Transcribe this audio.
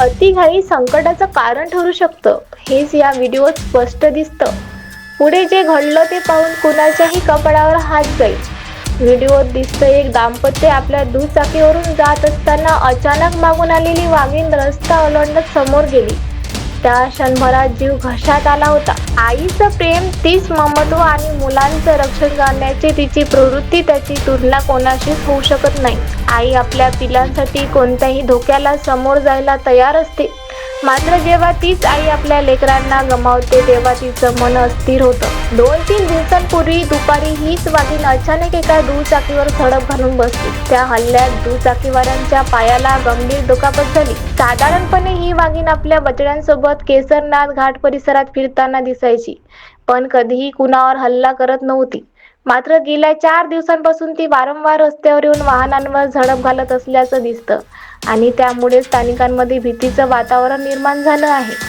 अतिघाई संकटाचं कारण ठरू शकतं. हेच या व्हिडिओत स्पष्ट दिसतं. पुढे जे घडलं ते पाहून कुणाच्याही कपाळावर हात जाईल. व्हिडिओत दिसतं एक दाम्पत्य आपल्या दुचाकीवरून जात असताना अचानक मागून आलेली वाघीण रस्ता ओलांडत समोर गेली. त्या क्षणभरात जीव घशात आला होता. आईचं प्रेम तीच ममत्व आणि मुलांचं रक्षण करण्याची तिची प्रवृत्ती त्याची तुलना कोणाशीच होऊ शकत नाही. आई आपल्या पिलांसाठी कोणत्याही धोक्याला समोर जायला तयार असते. मात्र जेव्हा तीच आई आपल्या लेकरांना गमावते तेव्हा तिचं मन अस्थिर होतं. दोन तीन दिवसांपूर्वी दुपारी हीच वाघीण अचानक एका दुचाकीवर खडक घालून बसली. त्या हल्ल्यात दुचाकीवाऱ्यांच्या पायाला गंभीर दुखापत झाली. साधारणपणे ही वाघीण आपल्या बचड्यांसोबत केसरनाथ घाट परिसरात फिरताना दिसायची. पण कधीही कुणावर हल्ला करत नव्हती. मात्र गेल्या चार दिवसांपासून ती वारंवार रस्त्यावर येऊन वाहनांवर झडप घालत असल्याचं दिसतं आणि त्यामुळे स्थानिकांमध्ये भीतीचं वातावरण निर्माण झालं आहे.